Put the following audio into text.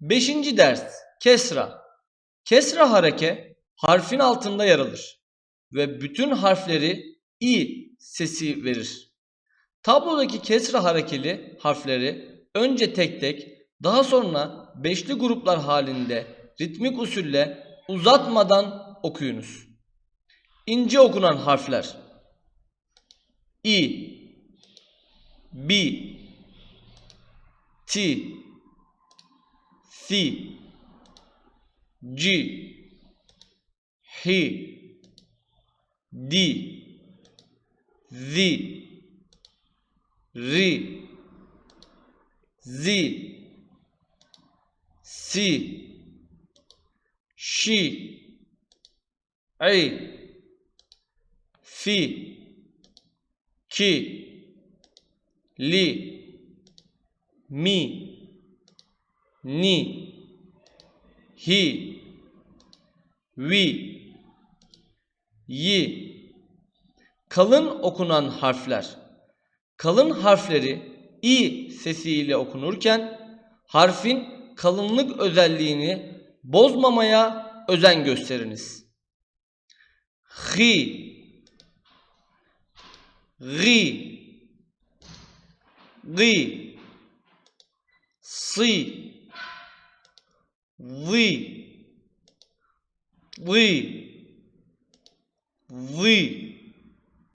Beşinci ders Kesra. Kesra hareke harfin altında yer alır ve bütün harfleri i sesi verir. Tablodaki kesra harekeli harfleri önce tek tek daha sonra beşli gruplar halinde ritmik usulle uzatmadan okuyunuz. İnce okunan harfler i, b, t, C, G, H, D, Z, R, Z, C, Sh, D Z A Fi Ki Li Mi Ni hi, vi, yi. Kalın okunan harfler. Kalın harfleri i sesiyle okunurken harfin kalınlık özelliğini bozmamaya özen gösteriniz. Hi, ri, gi, si, Вы. Вы. Вы.